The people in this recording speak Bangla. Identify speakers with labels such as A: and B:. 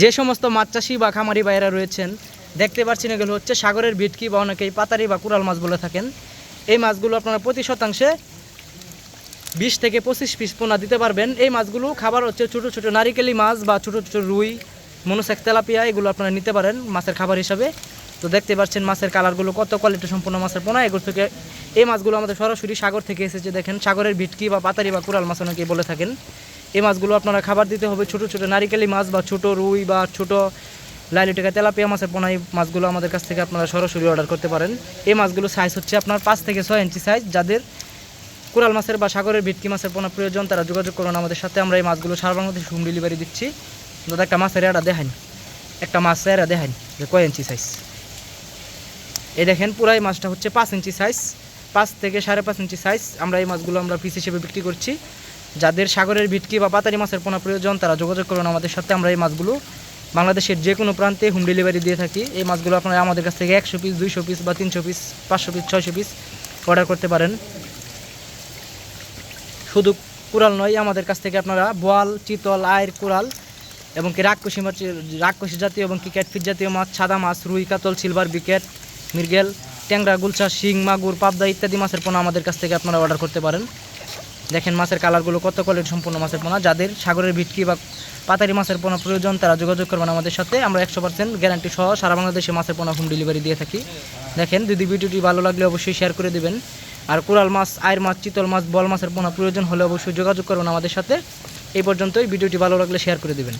A: যে সমস্ত মাছ চাষি বা খামারি ভাইয়েরা রয়েছেন, দেখতে পাচ্ছেন এগুলো হচ্ছে সাগরের ভিটকি বা অনেকেই পাতারি বা কুড়াল মাছ বলে থাকেন। এই মাছগুলো আপনারা প্রতি শতাংশে বিশ থেকে পঁচিশ পিস পোনা দিতে পারবেন। এই মাছগুলো খাবার হচ্ছে ছোটো ছোটো নারিকেলি মাছ বা ছোটো ছোটো রুই, মনোসেক তেলাপিয়া, এগুলো আপনারা নিতে পারেন মাছের খাবার হিসাবে। তো দেখতে পাচ্ছেন মাছের কালারগুলো কত কোয়ালিটি সম্পূর্ণ মাছের পোনা। এগুলো থেকে এই মাছগুলো আমাদের সরাসরি সাগর থেকে এসেছে, দেখেন সাগরের ভিটকি বা পাতারি বা কুড়াল মাছ অনেকেই বলে থাকেন। এই মাছগুলো আপনারা খাবার দিতে হবে। ছোটো ছোটো নারিকেলি মাছ বা ছোটো রুই বা ছোটো লাইলিটিকা, তেলাপিয়া মাছের পোনা এই মাছগুলো আমাদের কাছ থেকে আপনারা সরাসরি অর্ডার করতে পারেন। এই মাছগুলো সাইজ হচ্ছে আপনার পাঁচ থেকে ছয় ইঞ্চি সাইজ যাদের কোরাল মাছের বা সাগরের ভিটকি মাছের পোনা প্রয়োজন, তারা যোগাযোগ করুন আমাদের সাথে। আমরা এই মাছগুলো সারা বাংলাদেশে হোম ডেলিভারি দিচ্ছি। দাদা, একটা মাছের এরা দেখান। একটা মাছ এরা দেখান যে কয় ইঞ্চি সাইজ এই দেখেন, পুরাই মাছটা হচ্ছে পাঁচ ইঞ্চি সাইজ পাঁচ থেকে সাড়ে পাঁচ ইঞ্চি সাইজ আমরা এই মাছগুলো আমরা পিস হিসেবে বিক্রি করছি। যাদের সাগরের ভিটকি বা পাতারি মাছের পোনা প্রয়োজন, তারা যোগাযোগ করুন আমাদের সাথে। আমরা এই মাছগুলো বাংলাদেশের যে কোনো প্রান্তে হোম ডেলিভারি দিয়ে থাকি। এই মাছগুলো আপনারা আমাদের কাছ থেকে একশো পিস দুইশো পিস বা তিনশো পিস পাঁচশো পিস ছয়শো পিস অর্ডার করতে পারেন। শুধু কুড়াল নয়, আমাদের কাছ থেকে আপনারা বোয়াল, চিতল আয়ের কুড়াল এবং কি রাক্ষসী মাছ রাক্ষসী জাতীয় এবং কি ক্যাটফিট জাতীয় মাছ, সাদা মাছ, রুই, কাতল, সিলভার, বিকেট, মৃগেল, ট্যাংরা, গুলশা, শিং, মাগুর, পাবদা ইত্যাদি মাছের পোনা আমাদের কাছ থেকে আপনারা অর্ডার করতে পারেন। দেখেন মাছের কালারগুলো কত কোয়ালিটি সম্পূর্ণ মাছের পোনা। যাদের সাগরের ভিটকি বা পাতারি মাছের পোনা প্রয়োজন, তারা যোগাযোগ করবেন আমাদের সাথে। আমরা একশো পার্সেন্ট গ্যারান্টি সহ সারা বাংলাদেশে মাছের পোনা হোম ডেলিভারি দিয়ে থাকি। দেখেন, যদি ভিডিওটি ভালো লাগলে অবশ্যই শেয়ার করে দেবেন। আর কোরাল মাছ আয়ের মাছ, চিতল মাছ, বল মাছের পোনা প্রয়োজন হলে অবশ্যই যোগাযোগ করবেন আমাদের সাথে। এই পর্যন্তই, ভিডিওটি ভালো লাগলে শেয়ার করে দেবেন।